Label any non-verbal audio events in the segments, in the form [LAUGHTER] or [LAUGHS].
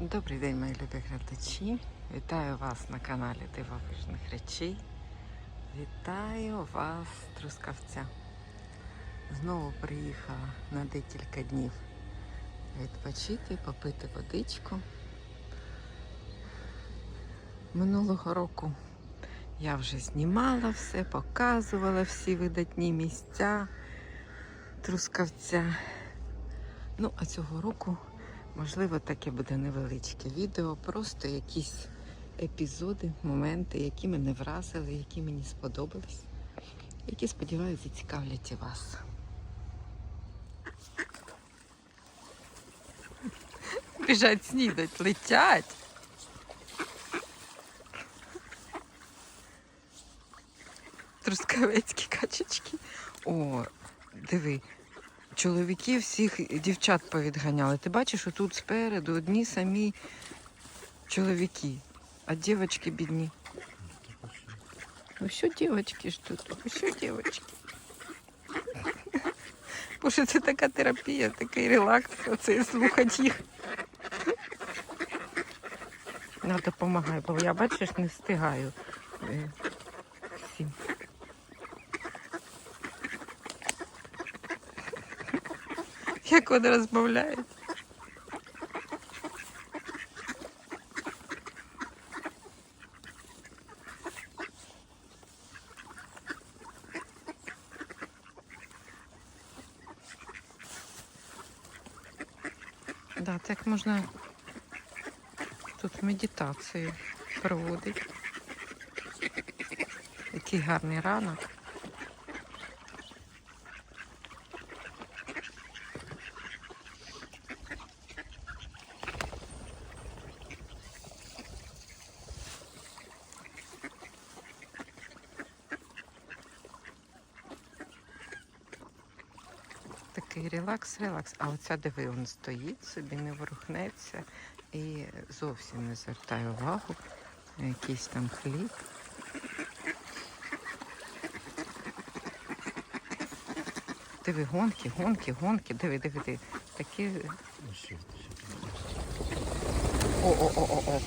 Добрий день, мої любі глядачі. Вітаю вас на каналі Дивовижних речей. Вітаю вас, Трускавця. Знову приїхала на декілька днів відпочити, попити водичку. Минулого року я вже знімала все, показувала всі видатні місця Трускавця. Ну, а цього року Можливо, таке буде невеличке відео, просто якісь епізоди, моменти, які мене вразили, які мені сподобались, які, сподіваюся, зацікавлять і вас. Біжать снідать, летять. Трускавецькі качечки. О, диви, чоловіки всіх дівчат повідганяли. Ти бачиш, тут спереду одні самі чоловіки, а дівчатки бідні. Ну що дівчатки ж тут? Ну що дівчатки? Що це така терапія, такий релакс, оце слухати їх. Ну, допомагай, бо я бачиш, не встигаю е, всім. Як вони розмовляють. Да, так можна тут медитацію проводити. Який гарний ранок. Такий релакс. А оця диви, він стоїть собі, не ворухнеться і зовсім не звертає увагу. Якийсь там хліб. Диви, гонки, гонки, гонки, диви, диви, диви. Такі. О-о-о-о-о.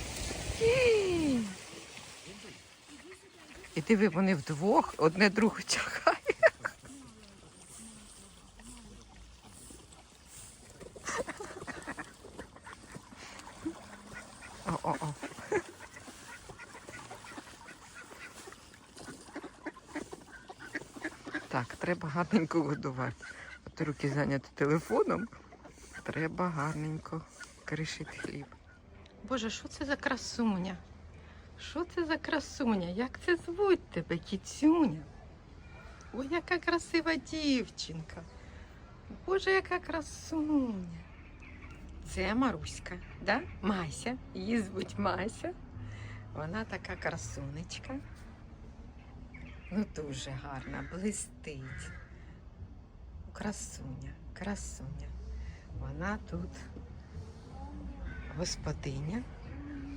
І диви, вони вдвох одне другу тягають. О-о-о. Так, треба гарненько годувати. От руки зайняті телефоном. Треба гарненько кришити хліб. Боже, що це за красуня? Що це за красуня? Як це звуть тебе, кіцюня? Ой, яка красива дівчинка. Боже, яка красуня. Це Маруська, да? Мася. Її звуть Мася. Вона така красунечка. Ну, дуже гарна, блистить. Красуня, красуня. Вона тут господиня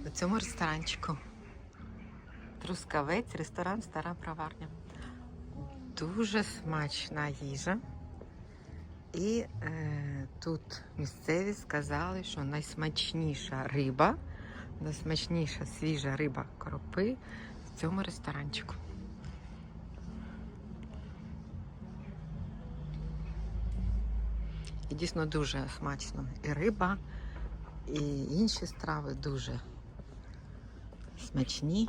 у цьому ресторанчику. Трускавець, ресторан Стара Праварня. Дуже смачна їжа. І е, тут місцеві сказали, що найсмачніша риба, найсмачніша свіжа риба коропи в цьому ресторанчику. Дійсно дуже смачно. І риба, і інші страви дуже смачні.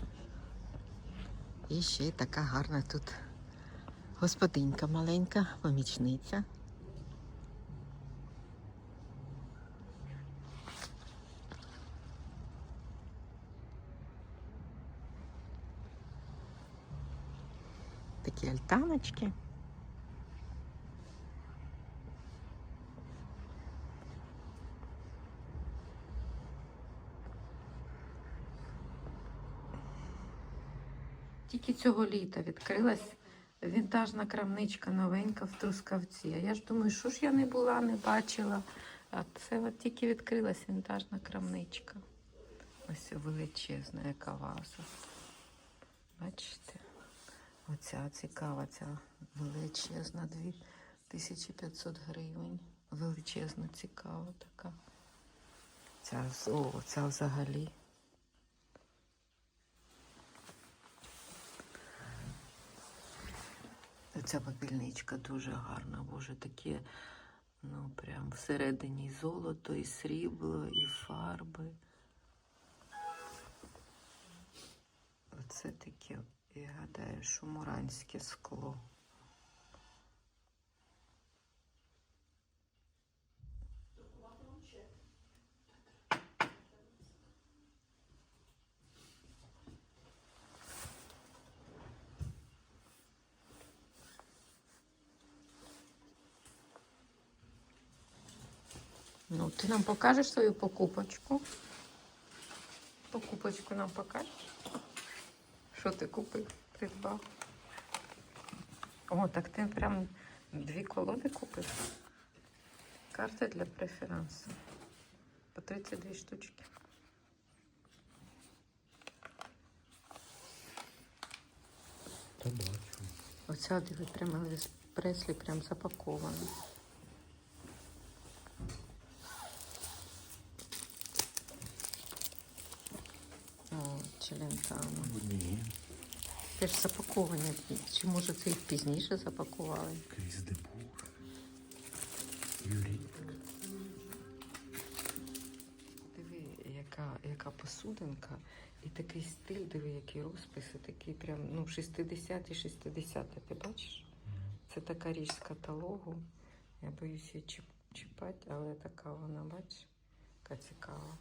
І ще й така гарна тут господинька маленька, помічниця. Такі альтаночки. Тільки цього літа відкрилась вінтажна крамничка новенька в Трускавці. А я ж думаю, що ж я не була, не бачила. А це от тільки відкрилась вінтажна крамничка. Ось величезна яка ваза. Бачите? Оця цікава, ця величезна, 2500 гривень. Величезна, цікава така. Ця, о, ця взагалі. Ця попільничка дуже гарна, боже, таке, ну прям всередині і золото, і срібло, і фарби. Оце таке, я гадаю, що муранське скло. Ну, ти нам покажеш свою покупочку? Покупочку нам покажеш? Що ти купив? Придбав? О, так ти прям дві колоди купив. Карти для преферансу. По 32 штучки. Та бачу. Оця диви прямо Елвіс Преслі прям запакована. О, челентано. Ні. Теж запаковані. Чи може це їх пізніше запакували? Кріс Дебур. Юрій. Диви, яка, яка посудинка і такий стиль, диви, який розписи, такий прям ну, 60-ті, 60-ті, ти бачиш? Це така річ з каталогу. Я боюсь її чіпати, але така вона, бачиш, яка цікава.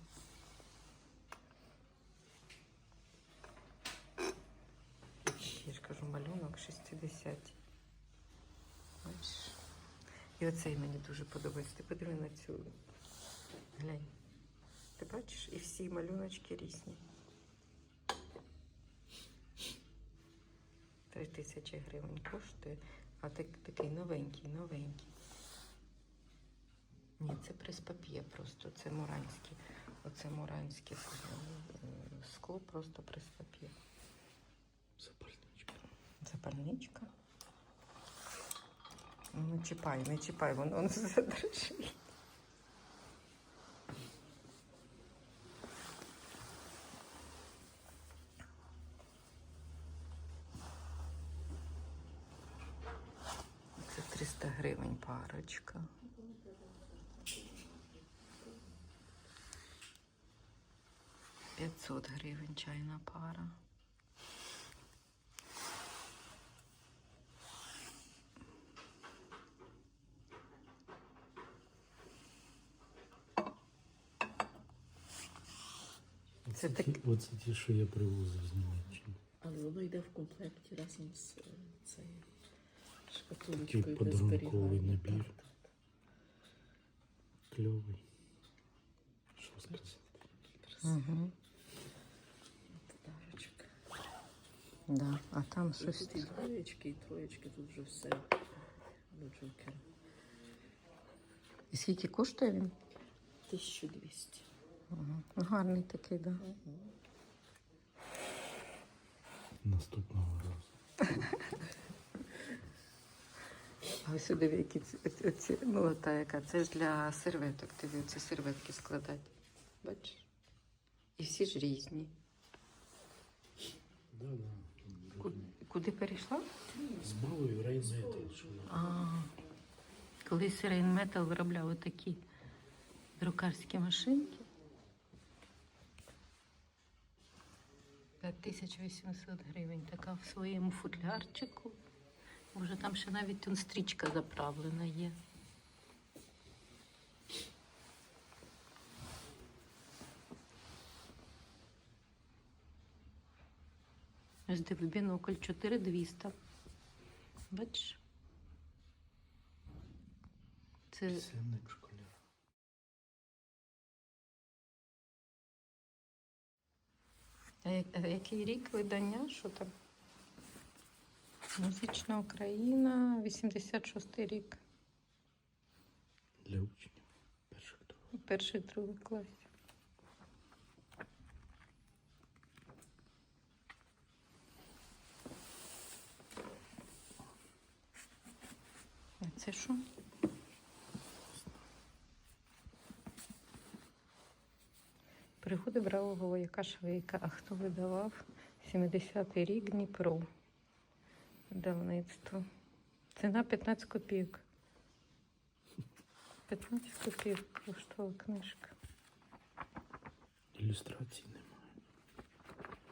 Я ж кажу, малюнок 60. Бачиш? І оцей мені дуже подобається. Ти подиви на цю. Глянь. Ти бачиш? І всі малюночки різні. Три тисячі гривень коштує, а так, такий новенький, новенький. Ні, це прес-пап'є просто, це муранське. Оце муранське е, скло, просто прес-пап'є. Запальничка. Запальничка. Ну, Не чіпай, не чіпай, воно все дрожить. Це 300 гривень парочка. П'ятсот гривень чайна пара. Це так- ті, оце ті, що я привозив з Німеччини. Але воно йде в комплекті разом з е, цією шкатулочкою для подарунковий набір. Так, так, Кльовий. Що сказати? Угу. Да. А там І щось. тут і двоєчки, і троєчки, тут вже все до джокера. І скільки коштує він? 1200. Угу. Гарний такий, да. Наступного разу. А ось сюди які ці, ну, ота яка. Це ж для серветок. Ти ці серветки складати. Бачиш? І всі ж різні. Да, да. Ку- Куди перейшла? З малою рейнметал. А, колись Рейнметал виробляв такі друкарські машинки. 5800 гривень. Така в своєму футлярчику. Може, там ще навіть стрічка заправлена є. Ось диви, бінокль 4200. Бачиш? Це який рік видання? Що там? Музична Україна, 86 рік. Для учнів. Перших других. Перший другий клас. А це що? Пригоди бравого вояка Швейка. А хто видавав? 70-й рік Дніпро. Видавництво. Ціна 15 копійок. 15 копійок коштувала книжка. Ілюстрацій немає.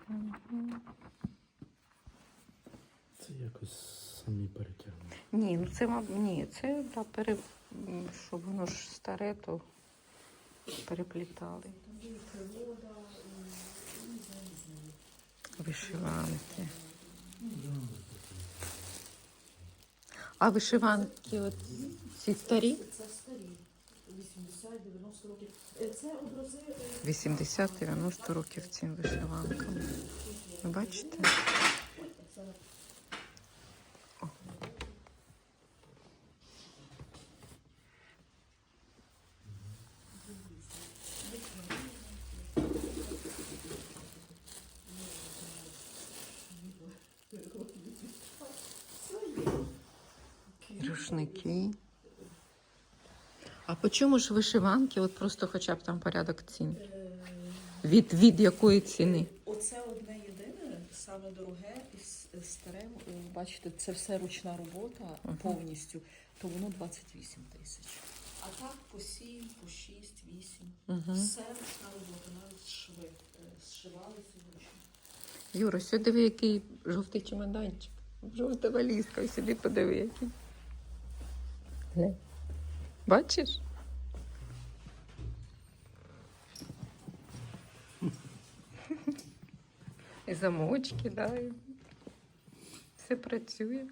Мгм. Це якось самі перетягнуть. Ні, ну це мабуть, ні, це да, пере, щоб воно ж старе, то переплітали. Вишиванки. А вишиванки от ці старі? Це старі. 80-90 років. Е, Це образи е, 80-90 років цим вишиванкам. Ви бачите? зараз Рушники. А по чому ж вишиванки? От просто хоча б там порядок цін. Від, від якої ціни? Оце одне єдине, саме дороге і старе. Бачите, це все ручна робота Ага. повністю, то воно 28 тисяч. А так по 7, по 6, 8. Угу. Все ручна робота, навіть шви. е, Зшивалися вручну. Юра, сюди диви, який жовтий чемоданчик. Жовта валізка, сюди подиви, який. Глянь. Бачиш? І замочки, да, і все працює.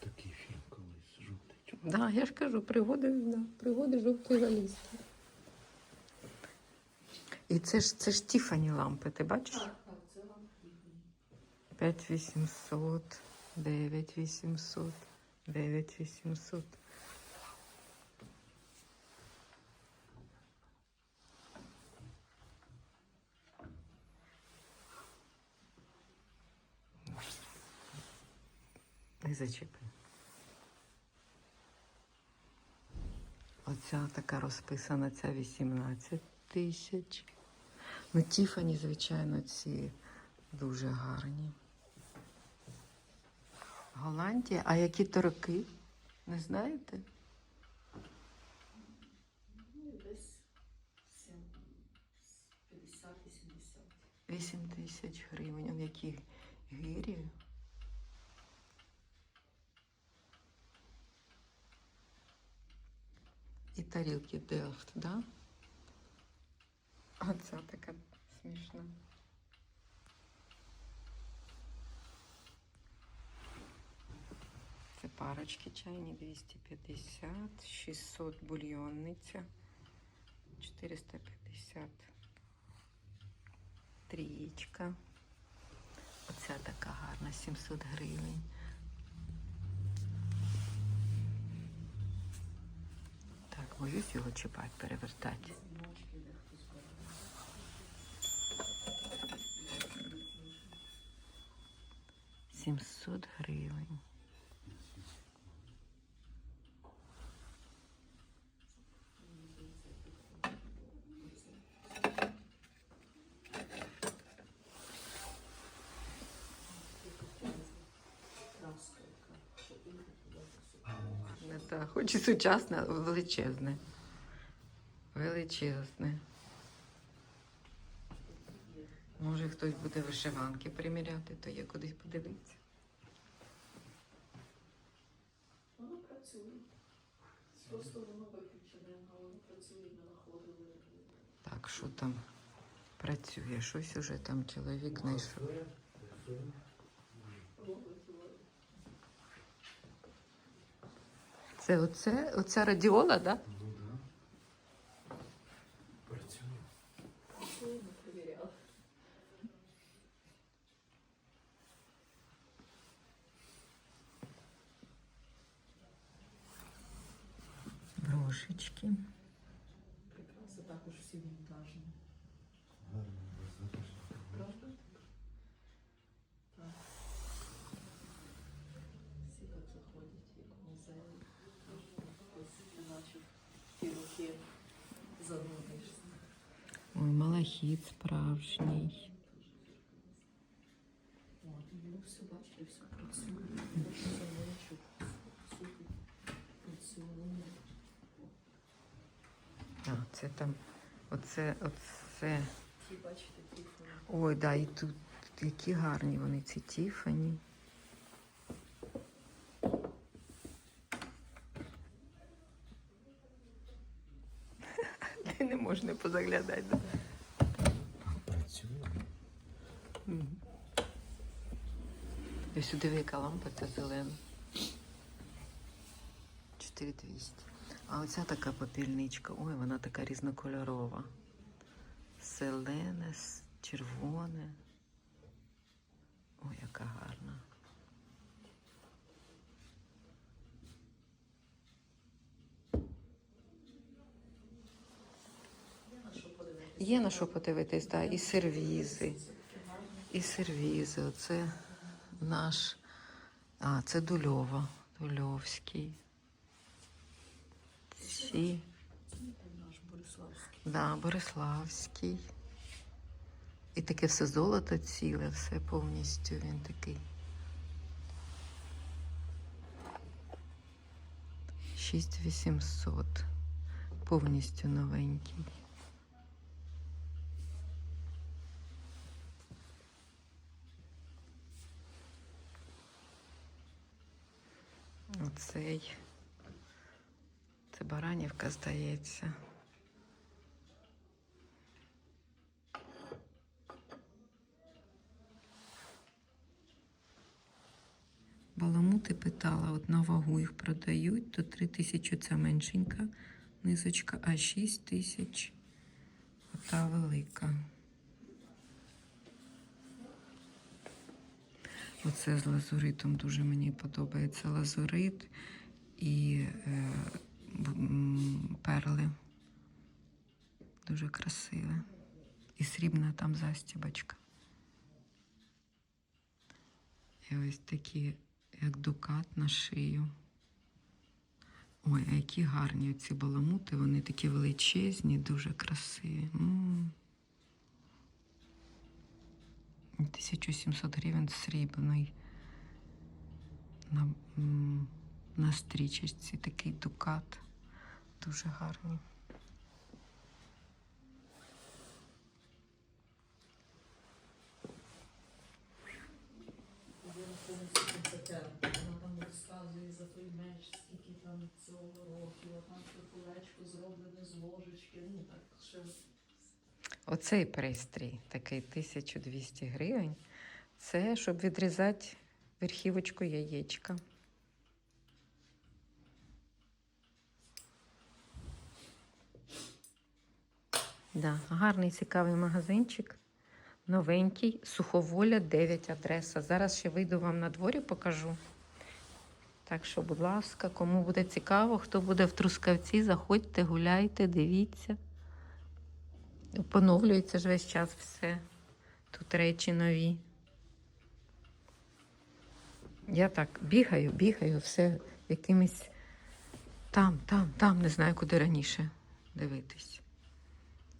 Такий фільм колись жовтий. Да, я ж кажу, пригоди, да, пригоди жовтої валізки. І це ж це ж Тіфані лампи, ти бачиш? Так, так, це вам потрібно. 5800, 9800, 9800. Не зачепи. Оця така розписана, ця 18 тисяч. Ну, Тіфані, звичайно, ці дуже гарні. Голландія. А які то роки? Не знаєте? Десь 50-80. 8 тисяч гривень. Он які гирі. І тарілки Делфт, да? Оця така смішна. Це парочки чайні 250, 600 бульйонниця, 450 трієчка. Оця така гарна, 700 гривень. Так, боюсь його чіпати, перевертати. Сімсот гривень. Краска яка. щоб і туди засипати. Не так, хоч і сучасне, величезне. Величезне. Може, хтось буде вишиванки приміряти, то є кудись подивитися. Воно працює. Просто воно виключене, а воно працює, ми знаходили. Так, що там працює? Щось уже там чоловік знайшов. Робить воно. Це оце, оця радіола, да? Ну да. Працює. Брошечки. Прикраси також всі вінтажні. Гарно у вас записано. Правда? Так. Всі так заходять, як в музеї. Ось, наче в ті роки задумаєшся. Ой, малахіт справжній. А, це там, оце, оце. Ой, да, і тут які гарні вони, ці Тіфані. Не можна. Да? Працює. І сюди яка лампа ця зелена. 4200. А оця така попільничка. Ой, вона така різнокольорова. Зелене, червоне. Ой, яка гарна. Є на що подивитися. Є на що подивитись, так, і сервізи. І сервізи. Оце наш. А, це Дульова. Дульовський. Бориславський. Да, Бориславський. І таке все золото ціле, все повністю він такий. Шість вісімсот. Повністю новенький. Оцей. Це Баранівка, здається. Баламути питала, от на вагу їх продають, то 3 тисячі це меншенька низочка, а 6 тисяч ота велика. Оце з лазуритом дуже мені подобається лазурит і е, перли. Дуже красиве. І срібна там застібочка. І ось такі, як дукат на шию. Ой, а які гарні ці баламути, вони такі величезні, дуже красиві. М. 1700 гривень срібний. На, на стрічечці такий дукат. Дуже гарний. За той меч, скільки там цього років, а там колечко зроблене з ложечки. Ну так, ще Оцей пристрій, такий 1200 гривень. Це щоб відрізати верхівочку яєчка. Да, гарний цікавий магазинчик. Новенький, суховоля 9 адреса. Зараз ще вийду вам на дворі, покажу. Так що, будь ласка, кому буде цікаво, хто буде в Трускавці, заходьте, гуляйте, дивіться. Поновлюється ж весь час все. Тут речі нові. Я так бігаю, бігаю, все якимись там, там, там, не знаю, куди раніше дивитись.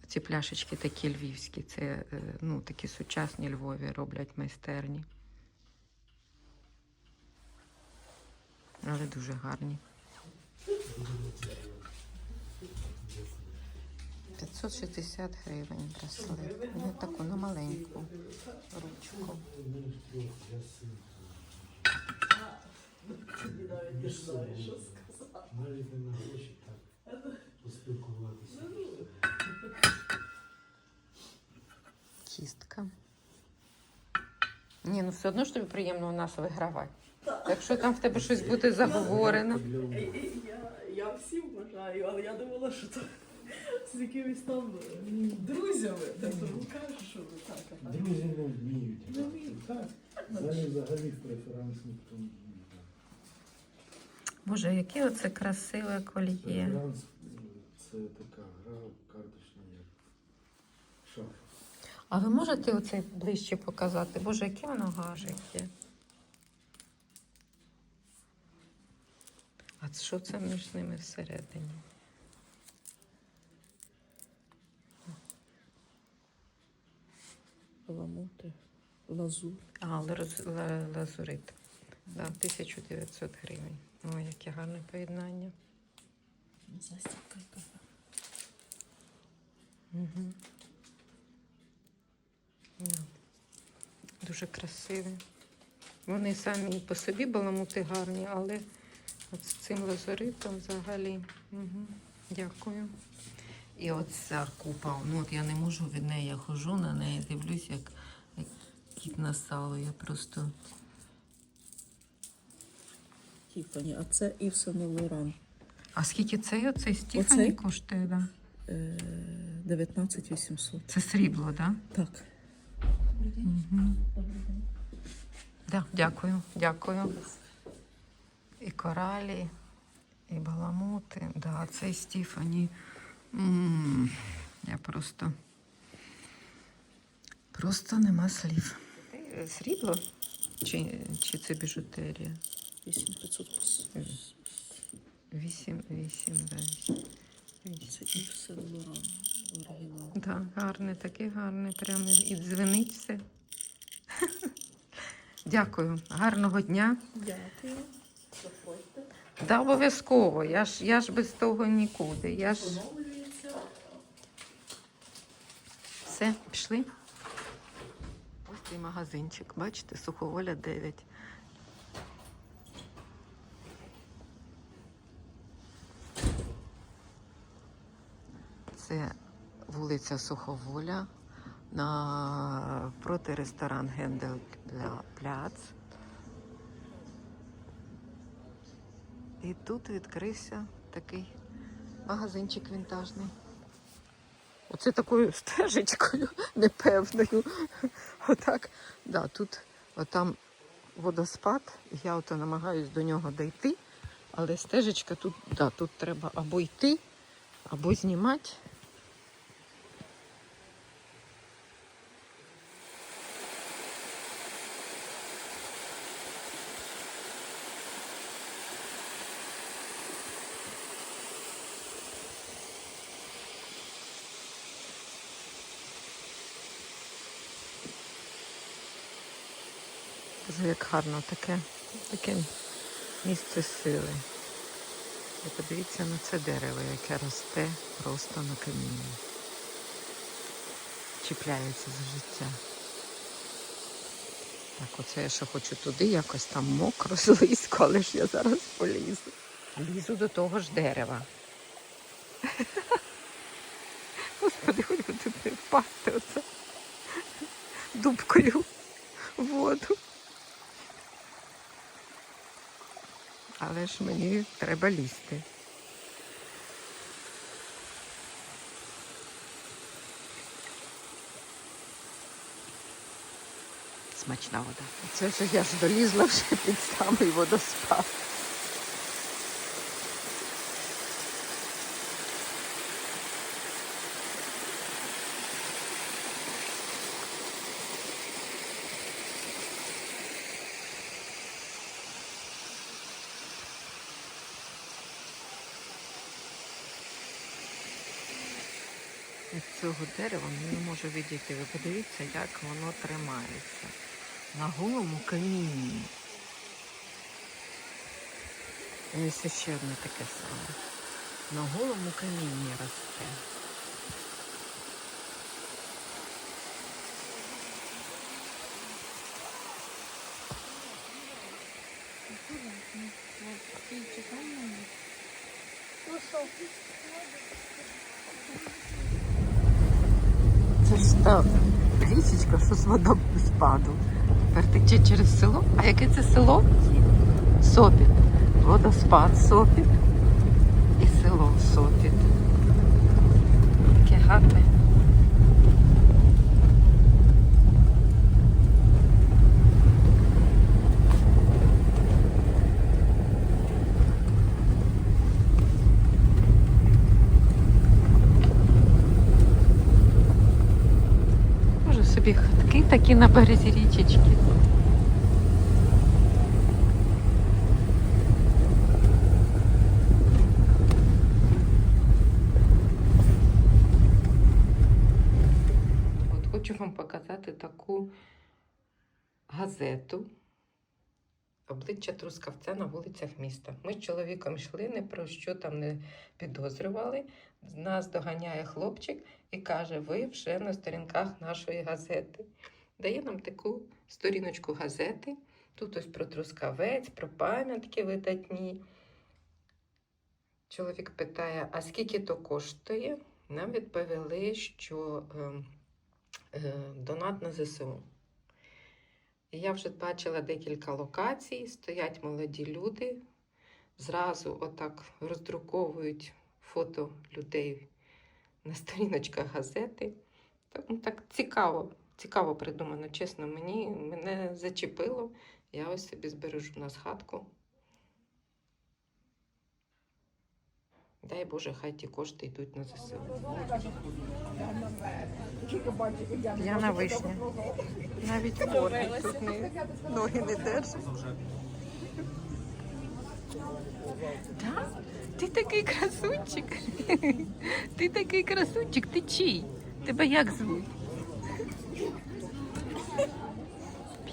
Ці пляшечки такі львівські, це е, ну, такі сучасні Львові роблять майстерні. Але дуже гарні. 560 гривень браслет. Ну, таку на маленьку ручку. навіть на так. Кістка. Ні, ну все одно ж тобі приємно у нас вигравати. Якщо там в тебе щось буде заговорено. Я, всім бажаю, але я думала, що то з якимись там друзями. Тому кажу, що ви так. а так. Друзі не вміють. Не вміють. Так, взагалі, взагалі в преферанс ніхто не вміє. Боже, яке оце красиве кольє. Преферанс е, це така гра карточна, як шахи. А ви можете оце ближче показати? Боже, яке воно гажике. А що це між ними всередині? Те, лазур. А, лаз- ла- лазурит. Да, 1900 гривень. Ой, яке гарне поєднання. Застібка яка. Угу. Дуже красиві. Вони самі по собі баламути гарні, але от з цим лазуритом взагалі. Угу. Дякую. І оця купа, ну от я не можу від неї, я хожу на неї, дивлюсь, як, як кіт на сало. Я просто Тіфані, а це Ів Сен Лоран. А скільки цей оцей Стіфані Оцей? коштує, да? Е, 19 800. Це срібло, да? Так. Угу. Да, дякую, дякую. І коралі, і баламути. Да, цей Стіфані. М я просто. Просто нема слів. Срібло? Чи, чи це біжутерія? 8500 пос- Вісім, вісім, да, вісім. Це Ів Сен Лоран. Оригінал. Да, гарне, таке гарне, прямо і дзвенить все. Дякую, гарного дня. Дякую. Заходьте. Да, обов'язково. Я ж, я ж без того нікуди. Я ж Поновлюється. Все, пішли. Ось цей магазинчик. Бачите, суховоля 9. Це вулиця Суховоля на проти ресторан Гендель Пляц. І тут відкрився такий магазинчик вінтажний. Оце такою стежечкою непевною. Отак. Да, тут отам водоспад. Я ото намагаюсь до нього дійти, але стежечка тут, да, тут треба або йти, або знімати. Боже, як гарно таке, таке місце сили. І подивіться на це дерево, яке росте просто на камінні. Чіпляється за життя. Так, оце я ще хочу туди, якось там мокро, [LAUGHS] слизько, але ж я зараз полізу. Лізу до того ж дерева. [LAUGHS] Господи, хоч би тут не впасти оце дубкою в воду. Але ж мені треба лізти. Смачна вода. Це ж я ж долізла вже під самий водоспад. Цього дерева не можу відійти. Ви подивіться, як воно тримається на голому камінні. Ось ще одне таке саме. На голому камінні росте. Ж річечка, що з водоспаду. Тепер тече через село. А яке це село? Сопіт. Водоспад Сопіт. І село Сопіт. Яке гарне. Може собі хатки такі на березі річечки. От хочу вам показати таку газету. Обличчя Трускавця на вулицях міста. Ми з чоловіком йшли, не про що там не підозрювали. Нас доганяє хлопчик і каже: ви вже на сторінках нашої газети. Дає нам таку сторіночку газети. Тут ось про Трускавець, про пам'ятки видатні. Чоловік питає, а скільки то коштує? Нам відповіли, що е, е, донат на ЗСУ. Я вже бачила декілька локацій, стоять молоді люди, зразу отак роздруковують фото людей на сторіночках газети. Так, ну, так цікаво, цікаво придумано, чесно, мені мене зачепило. Я ось собі збережу на згадку. Дай Боже, хай ті кошти йдуть на ЗСУ. П'яна вишня. Навіть корні тут не, ноги не держать. Так? Ти такий красунчик. Ти такий красунчик, ти чий? Тебе як звуть?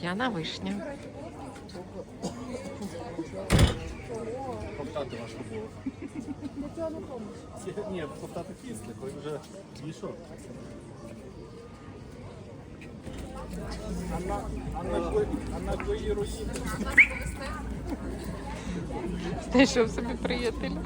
П'яна вишня. Ковтати важко було. Ні, ковтати після, коли вже дійшов. А на, а на, кої- а на твоїй руці Знайшов собі приятеля.